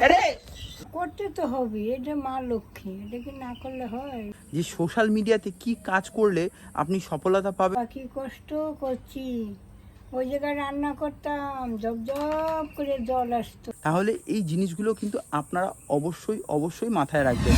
আরে! করতে তো হবে এটা মা লক্ষ্মী এটা কি না করলে হয়? যে সোশ্যাল মিডিয়াতে কি কাজ করলে আপনি সফলতা পাবেন? কি কষ্ট করছি। ওই জায়গায় রান্না করতাম জব জব করে জল আসতো। তাহলে এই জিনিসগুলো কিন্তু আপনারা অবশ্যই অবশ্যই মাথায় রাখবেন।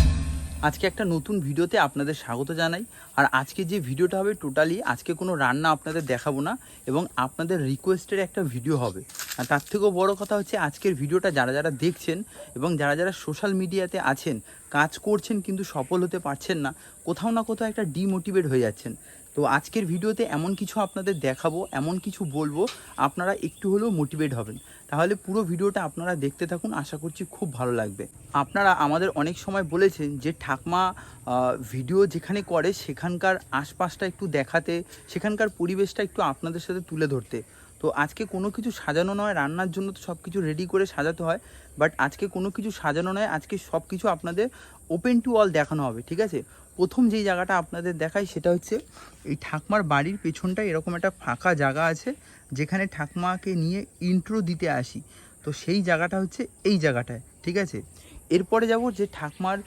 আজকে একটা নতুন ভিডিওতে আপনাদের স্বাগত জানাই। আর আজকে যে ভিডিওটা হবে টোটালি আজকে কোনো রান্না আপনাদের দেখাবো না এবং আপনাদের রিকোয়েস্টের একটা ভিডিও হবে। আর তার থেকেও বড় কথা হচ্ছে আজকের ভিডিওটা যারা যারা দেখছেন এবং যারা যারা সোশ্যাল মিডিয়াতে আছেন, কাজ করছেন কিন্তু সফল হতে পারছেন না, কোথাও না কোথাও একটা ডিমোটিভেট হয়ে যাচ্ছেন। তো আজকের ভিডিওতে এমন কিছু আপনাদের দেখাবো, এমন কিছু বলব, আপনারা একটু হলেও মোটিভেট হবেন। তাহলে পুরো ভিডিওটা আপনারা দেখতে থাকুন, আশা করছি খুব ভালো লাগবে। আপনারা আমাদের অনেক সময় বলেছেন যে ঠাকমা ভিডিও যেখানে করে সেখানকার আশপাশটা একটু দেখাতে, সেখানকার পরিবেশটা একটু আপনাদের সাথে তুলে ধরতে। তো আজকে কোনো কিছু সাজানো নয়, রান্নার জন্য তো সব কিছু রেডি করে সাজাতে হয় বাট আজকে কোনো কিছু সাজানো নয়, আজকে সব কিছু আপনাদের ওপেন টু অল দেখানো হবে, ঠিক আছে? প্রথম যেই জায়গাটা আপনাদের দেখাই সেটা হচ্ছে এই ঠাকমার বাড়ির পেছনটা এরকম একটা ফাঁকা জায়গা আছে, যেখানে ঠাকমাকে নিয়ে ইন্ট্রো দিতে আসি। তো সেই জায়গাটা হচ্ছে এই জায়গাটায়, ঠিক আছে? এরপরে যাব যে ঠাকমার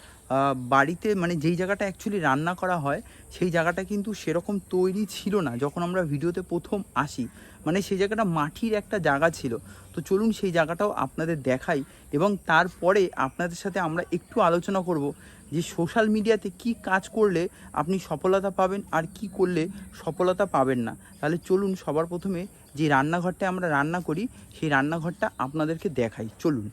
বাড়িতে মানে যেই জায়গাটা অ্যাকচুয়ালি রান্না করা হয়, সেই জায়গাটা কিন্তু সেরকম তৈরি ছিল না যখন আমরা ভিডিওতে প্রথম আসি। মানে সেই জায়গাটা মাটির একটা জায়গা ছিল। তো চলুন সেই জায়গাটাও আপনাদের দেখাই এবং তারপরে আপনাদের সাথে আমরা একটু আলোচনা করব যে সোশ্যাল মিডিয়াতে কি কাজ করলে আপনি সফলতা পাবেন আর কি করলে সফলতা পাবেন না। তাহলে চলুন সবার প্রথমে যে রান্নাঘরটা আমরা রান্না করি, সেই রান্নাঘরটা আপনাদেরকে দেখাই। চলুন।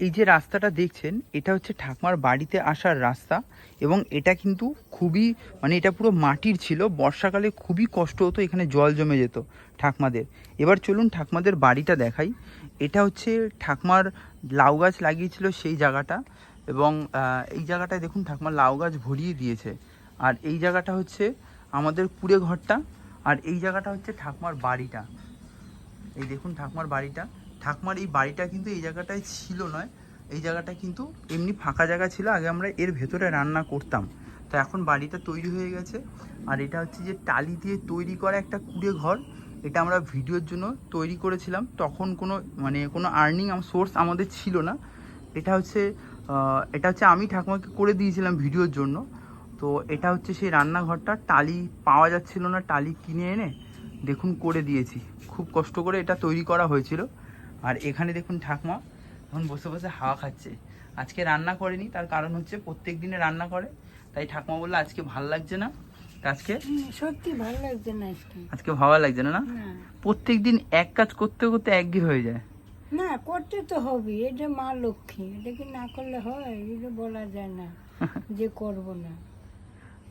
এই যে রাস্তাটা দেখছেন, এটা হচ্ছে ঠাকমার বাড়িতে আসার রাস্তা এবং এটা কিন্তু খুবই মানে এটা পুরো মাটির ছিল, বর্ষাকালে খুবই কষ্ট হতো, এখানে জল জমে যেত ঠাকমাদের। এবার চলুন ঠাকমাদের বাড়িটা দেখাই। এটা হচ্ছে ঠাকমার লাউ গাছ লাগিয়েছিল সেই জায়গাটা। এবং এই জায়গাটায় দেখুন ঠাকমা লাউ গাছ ভরিয়ে দিয়েছে। আর এই জায়গাটা হচ্ছে আমাদের কুড়ে ঘরটা, আর এই জায়গাটা হচ্ছে ঠাকুমার বাড়িটা। এই দেখুন ঠাকুমার বাড়িটা। ঠাকুমার এই বাড়িটা কিন্তু এই জায়গাটায় ছিল নয়, এই জায়গাটা কিন্তু এমনি ফাঁকা জায়গা ছিল, আগে আমরা এর ভেতরে রান্না করতাম। তো এখন বাড়িটা তৈরি হয়ে গেছে, আর এটা হচ্ছে যে টালি দিয়ে তৈরি করা একটা কুড়ে ঘর। এটা আমরা ভিডিওর জন্য তৈরি করেছিলাম, তখন কোনো মানে কোনো আর্নিং সোর্স আমাদের ছিল না। এটা হচ্ছে এটা হচ্ছে আমি ঠাকুমাকে করে দিয়েছিলাম ভিডিওর জন্য। তো এটা হচ্ছে সেই রান্নাঘরটা। টালি পাওয়া যাচ্ছিল না টালি কিনে এনে দেখুন করে দিয়েছি। খুব কষ্ট করে এটা তৈরি করা হয়েছিল। আর এখানে দেখুন ঠাকমা এখন বসে বসে হাওয়া খাচ্ছে। আজকে রান্না করেনি তার কারণ হচ্ছে প্রত্যেক দিনে রান্না করে। তাই ঠাকমা বলল আজকে ভালো লাগছে না? আজকে সত্যি ভালো লাগছে না আজকে। ভালো লাগছে না না? না। প্রত্যেক দিন এক কাজ করতে করতে একঘেয়ে হয়ে যায়। না করতে তো হবে এটা মা লক্ষ্মী এটা কি না করলে হয়? এটা বলা যায় না যে করব না।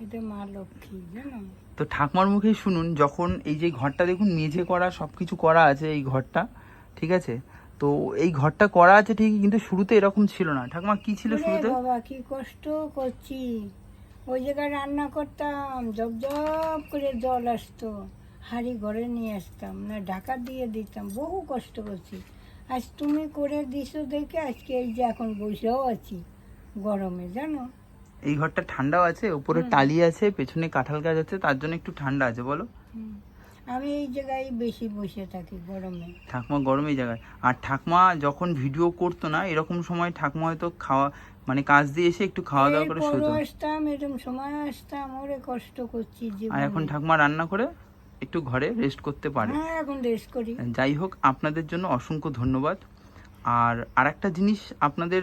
এটা মা লক্ষ্মী জানো? তো ঠাকুমার মুখেই শুনুন যখন এই যে ঘরটা দেখুন মেঝে করা সব কিছু করা আছে এই ঘরটা ঠিক আছে? তো এই ঘরটা করা আছে ঠিকই কিন্তু শুরুতে এরকম ছিল না। ঠাকুমা কি ছিল শুরুতে? বাবা কি কষ্ট করছি। ওই জায়গায় রান্না করতাম জব জব করে জল আসতো হাঁড়ি ঘরে নিয়ে আসতাম না ঢাকা দিয়ে দিতাম বহু কষ্ট করছি। আজ তুমি করে দিছো দেখে আজকে এই যে এখন বসেও আছি গরমে জানো? এই ঘরটা ঠান্ডাও আছে উপরে টালি আছে পেছনে কাঁঠাল গাছ আছে তার জন্য একটু ঠান্ডা আছে বলো। আমি এই জায়গায় বেশি বসে থাকি গরমে। ঠাকমা গরম জায়গায়। আর ঠাকমা যখন ভিডিও করতো না এরকম সময় ঠাকমা হয়তো খাওয়া মানে কাজ দিয়ে এসে একটু খাওয়া দাওয়া করে শুতো আসতাম এরকম সময় আসতাম ওরে কষ্ট করছি আর এখন। ঠাকমা রান্না করে একটু ঘরে রেস্ট করতে পারে হ্যাঁ এখন রেস্ট করি। যাই হোক আপনাদের জন্য অসংখ্য ধন্যবাদ। আর আরেকটা জিনিস আপনাদের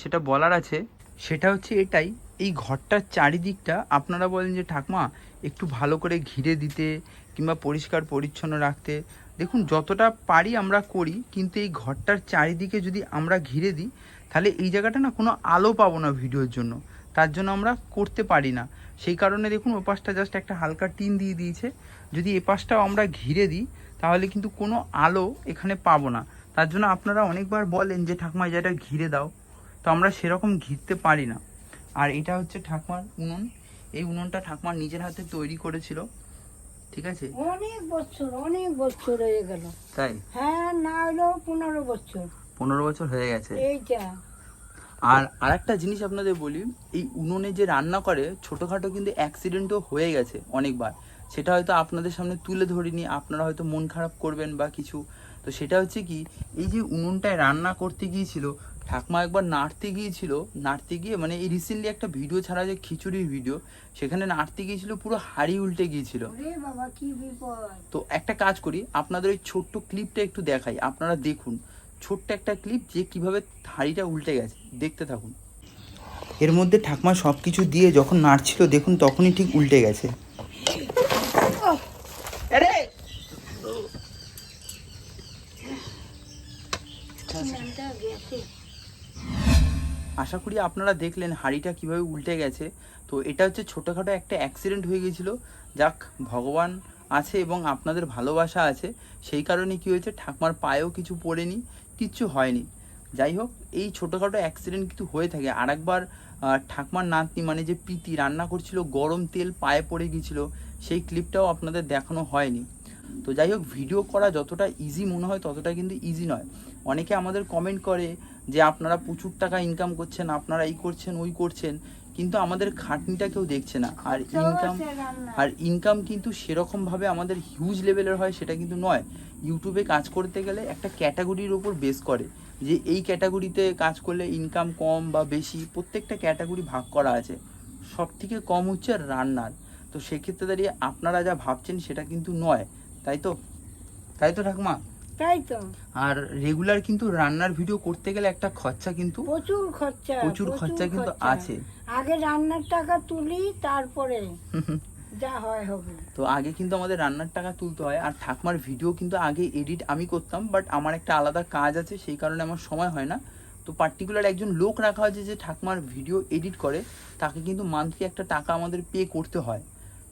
সেটা বলার আছে সেটা হচ্ছে এটাই এই ঘরটার চারিদিকটা আপনারা বলেন যে ঠাকমা একটু ভালো করে ঘিরে দিতে কিংবা পরিষ্কার পরিচ্ছন্ন রাখতে। দেখুন যতটা পারি আমরা করি কিন্তু এই ঘরটার চারিদিকে যদি আমরা ঘিরে দিই তাহলে এই জায়গাটা না কোনো আলো পাবো না ভিডিওর জন্য। তার জন্য আমরা করতে পারি না। সেই কারণে দেখুন ওপাশটা জাস্ট একটা হালকা টিন দিয়ে দিয়েছে। যদি এ পাশটাও আমরা ঘিরে দিই তাহলে কিন্তু কোনো আলো এখানে পাবো না। তার জন্য আপনারা অনেকবার বলেন যে ঠাকুমা জায়গাটা ঘিরে দাও। তো আমরা সেরকম ঘিরতে পারি না। আর এটা হচ্ছে ঠাকুমার উনুন। এই উনুনটা ঠাকুমার নিজের হাতে তৈরি করেছিল। ঠিক আছে? অনেক বছর অনেক বছর হয়ে গেল। তাই? হ্যাঁ না হলেও পনেরো বছর। পনেরো বছর হয়ে গেছে। এইটা। আর আরেকটা জিনিস আপনাদের বলি এই উনুনে যে রান্না করে ছোটোখাটো কিন্তু অ্যাক্সিডেন্টও হয়ে গেছে অনেকবার। সেটা হয়তো আপনাদের সামনে তুলে ধরিনি আপনারা হয়তো মন খারাপ করবেন বা কিছু। তো সেটা হচ্ছে কি এই যে উনুনটায় রান্না করতে গিয়েছিল ঠাকমা একবার নাড়তে গিয়েছিল নাড়তে গিয়ে মানে এই রিসেন্টলি একটা ভিডিও ছাড়া যে খিচুড়ির ভিডিও সেখানে নাড়তে গিয়েছিল পুরো হাড়ি উল্টে গিয়েছিল। ওরে বাবা কি বিপদ। তো একটা কাজ করি আপনাদের ওই ছোট্ট ক্লিপটা একটু দেখাই আপনারা দেখুন। ছোট্ট একটা ক্লিপ যে কীভাবে হাঁড়িটা উল্টে গেছে দেখতে থাকুন। এর মধ্যে ঠাকমা সব কিছু দিয়ে যখন নাড়ছিল দেখুন তখনই ঠিক উল্টে গেছে নামটা গেছে আশা করি আপনারা দেখলেন হাঁড়িটা কীভাবে উল্টে গেছে। তো এটা হচ্ছে ছোটোখাটো একটা অ্যাক্সিডেন্ট হয়ে গেছিল। যাক, ভগবান আছে এবং আপনাদের ভালোবাসা আছে। সেই কারণে কি হয়েছে, ঠাকমার পায়েও কিছু পড়েনি, কিচ্ছু হয়নি। যাই হোক, এই ছোটোখাটো অ্যাক্সিডেন্ট কিন্তু হয়ে থাকে। আর একবার ঠাকমার নাতনি মানে যে পিতি রান্না করছিল, গরম তেল পায়ে পড়ে গিয়েছিল সেই ক্লিপটাও আপনাদের দেখানো হয়নি। তো যাই হোক ভিডিও করা যতটা ইজি মনে হয় ততটা কিন্তু ইজি নয়। অনেকে আমাদের কমেন্ট করে যে আপনারা প্রচুর টাকা ইনকাম করছেন আপনারা এই করছেন ওই করছেন। কিন্তু আমাদের খাটনিটা কেউ দেখছে না। আর ইনকাম আর ইনকাম কিন্তু সেরকমভাবে আমাদের হিউজ লেভেলের হয় সেটা কিন্তু নয়। ইউটিউবে কাজ করতে গেলে একটা ক্যাটাগরির ওপর বেস করে যে এই ক্যাটাগরিতে কাজ করলে ইনকাম কম বা বেশি প্রত্যেকটা ক্যাটাগরি ভাগ করা আছে। সব থেকে কম হচ্ছে রান্নার। তো সেক্ষেত্রে দাঁড়িয়ে আপনারা যা ভাবছেন সেটা কিন্তু নয়। তাই তো তাই তো ঠাকুমা? তাই তো আর রেগুলার কিন্তু রান্নার ভিডিও করতে গেলে একটা খরচা কিন্তু প্রচুর খরচা প্রচুর খরচা কিন্তু আছে। আগে রান্নার টাকা তুলি তারপরে যা হয় হবে। তো আগে কিন্তু আমাদের রান্নার টাকা তুলতে হয়। আর ঠাকমার ভিডিও কিন্তু আগে এডিট আমি করতাম বাট আমার একটা আলাদা কাজ আছে সেই কারণে আমার সময় হয় না। তো পার্টিকুলার একজন লোক রাখা হয়েছে যে ঠাকমার ভিডিও এডিট করে তাকে কিন্তু মান্থলি একটা টাকা আমাদের পে করতে হয়।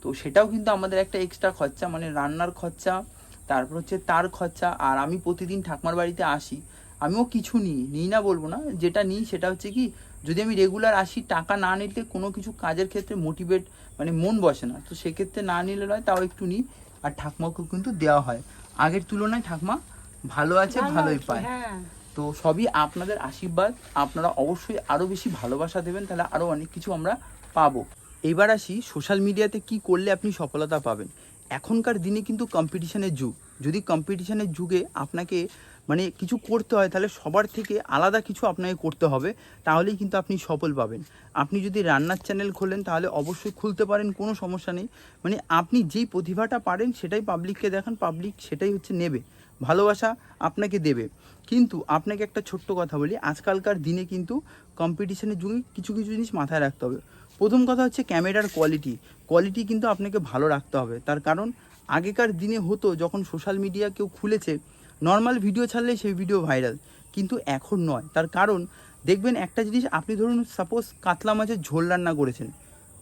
তো সেটাও কিন্তু আমাদের একটা এক্সট্রা খরচা মানে রান্নার খরচা তারপর হচ্ছে তার খরচা আর আমি প্রতিদিন ঠাকমার বাড়িতে আসি আমিও কিছু নিই নিই না বলব না যেটা নিই সেটা হচ্ছে কি যদি আমি রেগুলার আসি টাকা না নিতে কোনো কিছু কাজের ক্ষেত্রে মোটিভেট মানে মন বসে না তো সেক্ষেত্রে না নিলে নয় তাও একটু নিই আর ঠাকমাকেও কিন্তু দেওয়া হয়। আগের তুলনায় ঠাকমা ভালো আছে ভালোই পায়। হ্যাঁ। তো সবই আপনাদের আশীর্বাদ আপনারা অবশ্যই আরও বেশি ভালোবাসা দেবেন তাহলে আরও অনেক কিছু আমরা পাবো। এবার আসি সোশ্যাল মিডিয়াতে কি করলে আপনি সফলতা পাবেন। এখনকার দিনে কিন্তু কম্পিটিশনের যুগ। যদি কম্পিটিশনের যুগে আপনাকে মানে কিছু করতে হয়, তাহলে সবার থেকে আলাদা কিছু আপনাকে করতে হবে, তাহলেই কিন্তু আপনি সফল পাবেন। আপনি যদি রান্নার চ্যানেল খোলেন, তাহলে অবশ্যই খুলতে পারেন, কোনো সমস্যা নেই। মানে আপনি যেই প্রতিভাটা পারেন, সেটাই পাবলিককে দেখান পাবলিক সেটাই হচ্ছে নেবে। ভালোবাসা আপনাকে দেবে। কিন্তু আপনাকে একটা ছোট্ট কথা বলি, আজকালকার দিনে কিন্তু কম্পিটিশনের যুগে কিছু কিছু জিনিস মাথায় রাখতে হবে। প্রথম কথা হচ্ছে ক্যামেরার কোয়ালিটি কোয়ালিটি কিন্তু আপনাকে ভালো রাখতে হবে। তার কারণ, আগেকার দিনে হতো যখন সোশ্যাল মিডিয়া কেউ খুলেছে নর্মাল ভিডিও ছাড়লে সেই ভিডিও ভাইরাল কিন্তু এখন নয়। তার কারণ, দেখবেন একটা জিনিস, আপনি ধরুন সাপোজ কাতলা মাছের ঝোল রান্না করেছেন।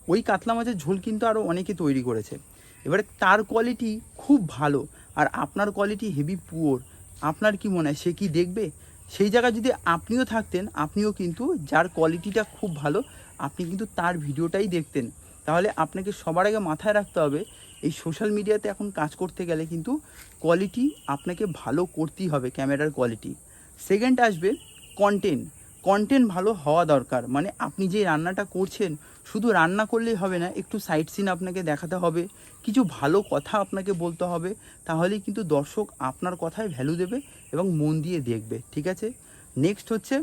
ওই কাতলা মাছের ঝোল কিন্তু আরও অনেকে তৈরি করেছে। এবারে তার কোয়ালিটি খুব ভালো। আর আপনার কোয়ালিটি হেভি পুয়ার আপনার কি মনে হয়, সে কি দেখবে? সেই জায়গায় যদি আপনিও থাকতেন, আপনিও কিন্তু যার কোয়ালিটিটা খুব ভালো আপনি কিন্তু তার ভিডিওটাই দেখতেন। তাহলে আপনাকে সবার আগে মাথায় রাখতে হবে, এই সোশ্যাল মিডিয়াতে এখন কাজ করতে গেলে কিন্তু কোয়ালিটি আপনাকে ভালো করতেই হবে, ক্যামেরার কোয়ালিটি সেকেন্ড আসবে কন্টেন্ট কন্টেন্ট ভালো হওয়া দরকার। মানে আপনি যে রান্নাটা করছেন, শুধু রান্না করলেই হবে না, একটু সাইড সিন আপনাকে দেখাতে হবে, কিছু ভালো কথা আপনাকে বলতে হবে, তাহলেই কিন্তু দর্শক আপনার কথায় ভ্যালু দেবে এবং মন দিয়ে দেখবে, ঠিক আছে? নেক্সট হচ্ছে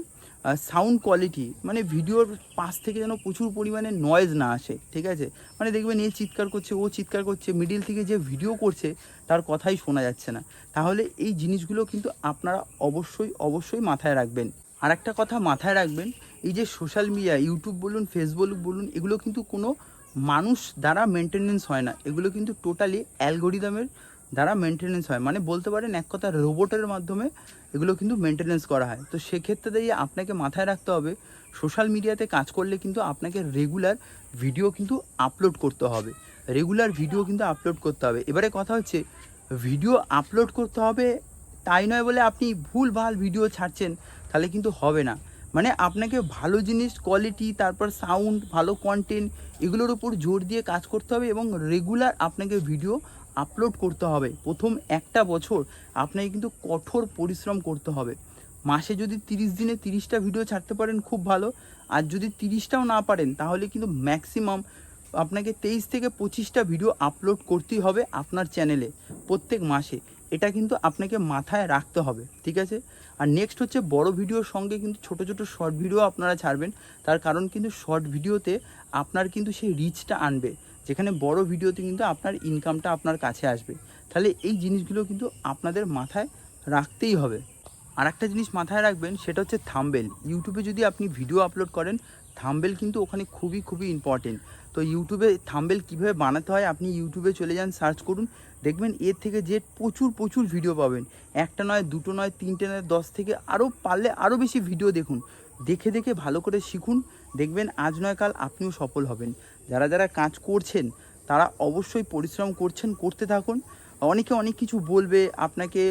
সাউন্ড কোয়ালিটি মানে ভিডিওর পাশ থেকে যেন প্রচুর পরিমাণে নয়েজ না আসে, ঠিক আছে? মানে দেখবেন এ চিৎকার করছে, ও চিৎকার করছে মিডিল থেকে যে ভিডিও করছে, তার কথাই শোনা যাচ্ছে না। তাহলে এই জিনিসগুলো কিন্তু আপনারা অবশ্যই অবশ্যই মাথায় রাখবেন। আর একটা কথা মাথায় রাখবেন, এই যে সোশ্যাল মিডিয়া ইউটিউব বলুন ফেসবুক বলুন, এগুলো কিন্তু কোনো মানুষ দ্বারা মেনটেনেন্স হয় না। এগুলো কিন্তু টোটালি অ্যালগোরিদমের দ্বারা মেনটেনেন্স হয়। মানে বলতে পারেন এক কথা রোবটের মাধ্যমে এগুলো কিন্তু মেনটেনেন্স করা হয়। তো সেক্ষেত্রে দিয়ে আপনাকে মাথায় রাখতে হবে সোশ্যাল মিডিয়াতে কাজ করলে কিন্তু আপনাকে রেগুলার ভিডিও কিন্তু আপলোড করতে হবে। রেগুলার ভিডিও কিন্তু আপলোড করতে হবে। এবারে কথা হচ্ছে ভিডিও আপলোড করতে হবে তাই নয় বলে আপনি ভুল ভালো ভিডিও ছাড়ছেন, তাহলে কিন্তু হবে না। মানে আপনাকে ভালো জিনিস কোয়ালিটি তারপর সাউন্ড ভালো কন্টেন্ট এগুলোর উপর জোর দিয়ে কাজ করতে হবে এবং রেগুলার আপনাকে ভিডিও আপলোড করতে হবে। প্রথম একটা বছর আপনাকে কিন্তু কঠোর পরিশ্রম করতে হবে। মাসে যদি তিরিশ দিনে তিরিশটা ভিডিও ছাড়তে পারেন, খুব ভালো। আর যদি তিরিশটাও না পারেন, তাহলে কিন্তু ম্যাক্সিমাম আপনাকে তেইশ থেকে পঁচিশটা ভিডিও আপলোড করতেই হবে আপনার চ্যানেলে প্রত্যেক মাসে। এটা কিন্তু আপনাকে মাথায় রাখতে হবে, ঠিক আছে? আর নেক্সট হচ্ছে বড় ভিডিওর সঙ্গে কিন্তু ছোট ছোট শর্ট ভিডিও আপনারা ছাড়বেন। তার কারণ কিন্তু শর্ট ভিডিওতে আপনার কিন্তু সেই রিচটা আনবে। যেখানে বড় ভিডিওতে কিন্তু আপনার ইনকামটা আপনার কাছে আসবে। তাহলে এই জিনিসগুলো কিন্তু আপনাদের মাথায় রাখতেই হবে। আর একটা জিনিস মাথায় রাখবেন, সেটা হচ্ছে থাম্বেল ইউটিউবে যদি আপনি ভিডিও আপলোড করেন থাম্বেল কিন্তু ওখানে খুবই খুবই ইম্পর্টেন্ট তো ইউটিউবে থাম্বেল কীভাবে বানাতে হয়, আপনি ইউটিউবে চলে যান সার্চ করুন। দেখবেন এর থেকে যে প্রচুর প্রচুর ভিডিও পাবেন। একটা নয়, দুটো নয়, তিনটে নয়, দশ থেকে আরও পারলে আরও বেশি ভিডিও দেখুন। দেখে দেখে ভালো করে শিখুন। দেখবেন আজ নয় কাল আপনিও সফল হবেন। যারা যারা কাজ করছেন, তারা অবশ্যই পরিশ্রম করছেন, করতে থাকুন। অনেকে অনেক কিছু বলবে, আপনাকে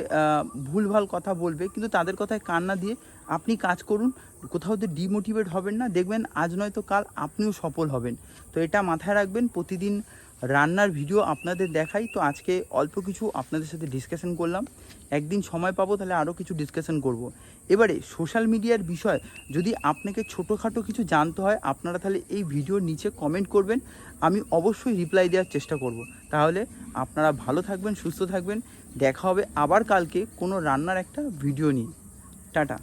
ভুলভাল কথা বলবে, কিন্তু তাদের কথায় কান্না দিয়ে আপনি কাজ করুন। কোথাও তো ডিমোটিভেট হবেন না। দেখবেন আজ নয়তো কাল আপনিও সফল হবেন। তো এটা মাথায় রাখবেন, প্রতিদিন রান্নার ভিডিও আপনাদের দেখাই। তো আজকে অল্প কিছু আপনাদের সাথে ডিসকাশন করলাম। একদিন সময় পাবো, তাহলে আরও কিছু ডিসকাশন করব। এবারে সোশ্যাল মিডিয়ার বিষয়, যদি আপনাকে ছোটোখাটো কিছু জানতে হয়, আপনারা তাহলে এই ভিডিওর নিচে কমেন্ট করবেন। আমি অবশ্যই রিপ্লাই দেওয়ার চেষ্টা করব। তাহলে আপনারা ভালো থাকবেন, সুস্থ থাকবেন। দেখা হবে আবার কালকে কোনো রান্নার একটা ভিডিও নিয়ে। টাটা।